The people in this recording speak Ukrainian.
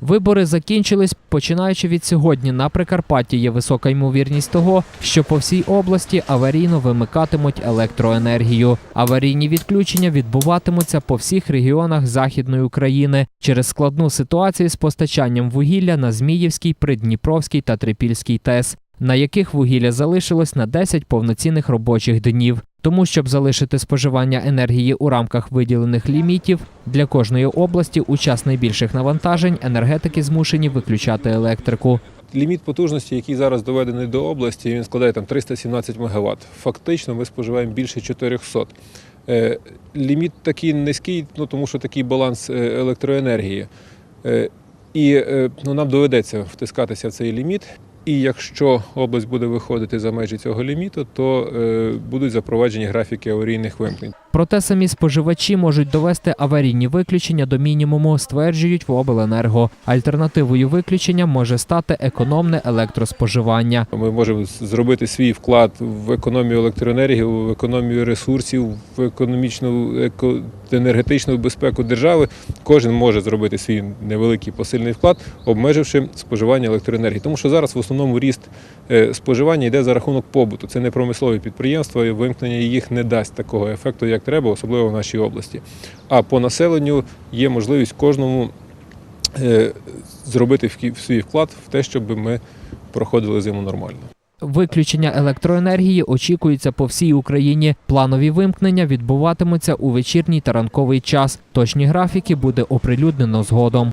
Вибори закінчились. Починаючи від сьогодні на Прикарпатті є висока ймовірність того, що по всій області аварійно вимикатимуть електроенергію. Аварійні відключення відбуватимуться по всіх регіонах Західної України через складну ситуацію з постачанням вугілля на Зміївській, Придніпровській та Трипільській ТЕС, на яких вугілля залишилось на 10 повноцінних робочих днів. Тому, щоб залишити споживання енергії у рамках виділених лімітів, для кожної області у час найбільших навантажень енергетики змушені виключати електрику. Ліміт потужності, який зараз доведений до області, він складає там 317 МВт. Фактично ми споживаємо більше 400. Е, Ліміт такий низький, ну тому що такий баланс е, електроенергії. Е, І ну, нам доведеться втискатися в цей ліміт. І якщо область буде виходити за межі цього ліміту, то е, будуть запроваджені графіки аварійних вимкнень. Проте самі споживачі можуть довести аварійні виключення до мінімуму, стверджують в обленерго. Альтернативою виключення може стати економне електроспоживання. Ми можемо зробити свій вклад в економію електроенергії, в економію ресурсів, в економічну енергетичну безпеку держави. Кожен може зробити свій невеликий посильний вклад, обмеживши споживання електроенергії. Тому що зараз в основному ріст е, споживання йде за рахунок побуту. Це не промислові підприємства, і вимкнення їх не дасть такого ефекту, як треба, особливо в нашій області. А по населенню є можливість кожному е, зробити свій вклад в те, щоб ми проходили зиму нормально. Виключення електроенергії очікується по всій Україні. Планові вимкнення відбуватимуться у вечірній та ранковий час. Точні графіки буде оприлюднено згодом.